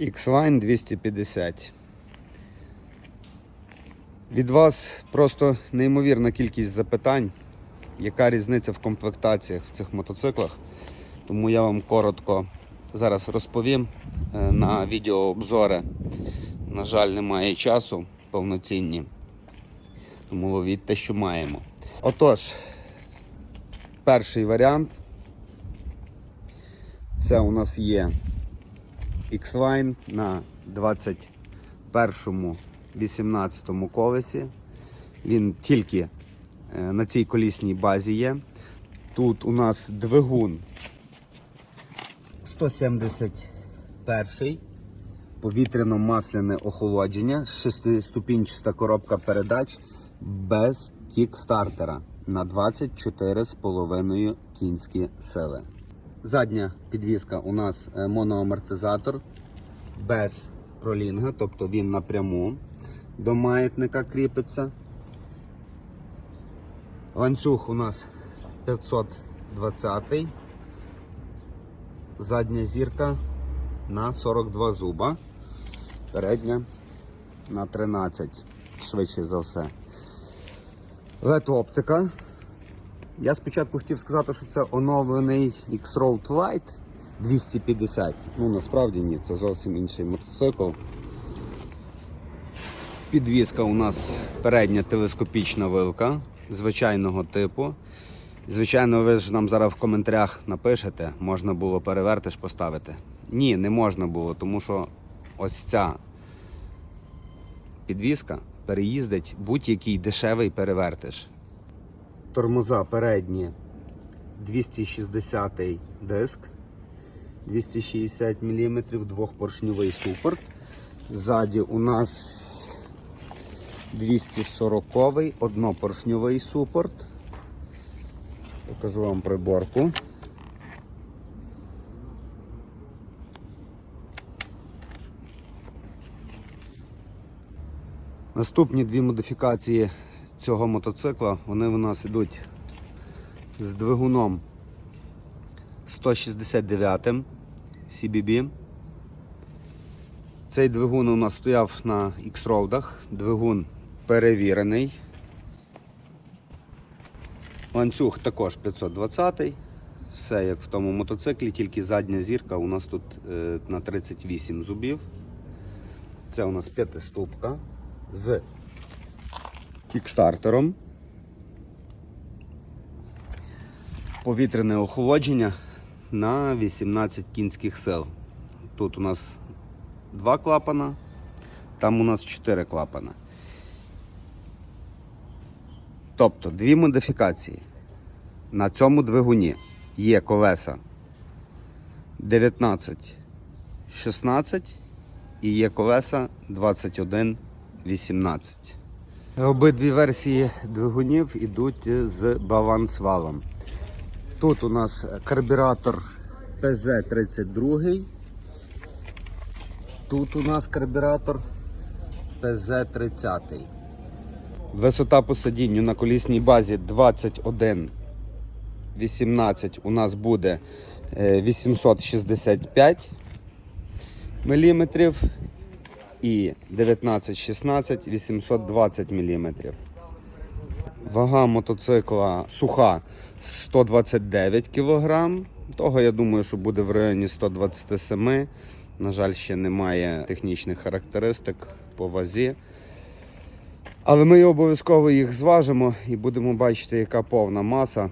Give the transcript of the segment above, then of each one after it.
X-Line 250. Від вас просто неймовірна кількість запитань, яка різниця в комплектаціях в цих мотоциклах. Тому я вам коротко зараз розповім е, на відеообзори. На жаль, немає часу повноцінні. Тому ловіть те, що маємо. Отож, перший варіант. Це у нас є X-Line на 21 18 колесі. Він тільки е, на цій колісній базі є. Тут у нас двигун 171 повітряно-масляне охолодження, шестиступінчаста коробка передач без кікстартера на 24,5 кінські сили. Задня підвіска у нас е, моноамортизатор без пролінга, тобто він напряму до маятника кріпиться. Ланцюг у нас 520. Задня зірка на 42 зуба. Передня на 13, швидше за все. LED оптика. Я спочатку хотів сказати, що це оновлений X-Road Lite 250. Ну насправді ні, це зовсім інший мотоцикл. Підвізка у нас передня телескопічна вилка звичайного типу. Звичайно, ви ж нам зараз в коментарях напишете, можна було перевертиш поставити. Ні, не можна було, тому що ось ця підвізка переїздить будь-який дешевий перевертиш. Тормоза передні 260 диск, 260 мм, двохпоршньовий супорт. Ззаді у нас 240 однопоршньовий супорт. Покажу вам приборку. Наступні дві модифікації цього мотоцикла, вони у нас йдуть з двигуном 169 CBB. Цей двигун у нас стояв на X-Road, двигун перевірений. Ланцюг також 520 все як в тому мотоциклі, тільки задня зірка у нас тут е, на 38 зубів. Це у нас п'ятиступка з кікстартером. Повітряне охолодження на 18 кінських сил. Тут у нас два клапана, там у нас 4 клапана. Тобто дві модифікації. На цьому двигуні є колеса 19, 16 і є колеса 21, 18. Обидві версії двигунів йдуть з балансвалом. Тут у нас карбюратор PZ32. Тут у нас карбюратор PZ30. Висота по сидінню на колісній базі 21 18 у нас буде е, 865 мм і 19-16 820 мм. Вага мотоцикла суха 129 кг. Того я думаю, що буде в районі 127 На жаль, ще немає технічних характеристик по вазі. Але ми обов'язково їх зважимо і будемо бачити, яка повна маса.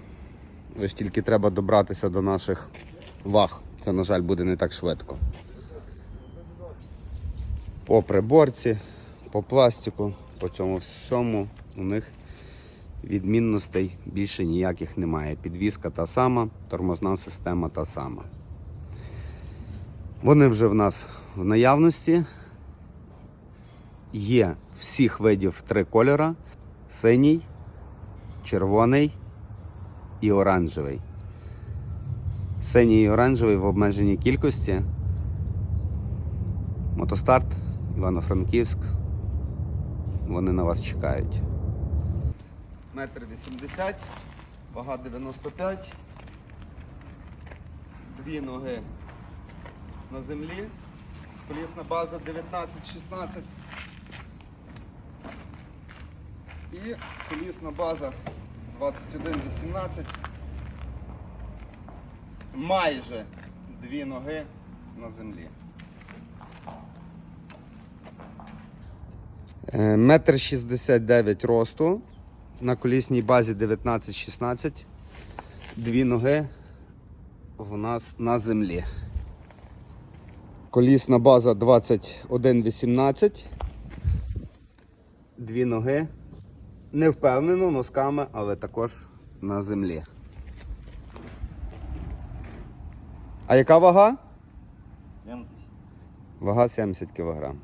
Ось тільки треба добратися до наших ваг. Це, на жаль, буде не так швидко. По приборці, по пластику, по цьому всьому у них відмінностей більше ніяких немає. Підвізка та сама, тормозна система та сама. Вони вже в нас в наявності. Є всіх видів три кольора: синій, червоний і оранжевий. Синій і оранжевий в обмеженій кількості. Мотостарт, Івано-Франківськ. Вони на вас чекають. Метр вісімдесят, вага 95, дві ноги на землі, Колісна база 19-16. І колісна база 21-18. Майже дві ноги на землі. Метр 69 росту. На колісній базі 19-16. Дві ноги в нас на землі. Колісна база 21-18. Дві ноги. Не впевнено носками, але також на землі. А яка вага? Вага 70 кг.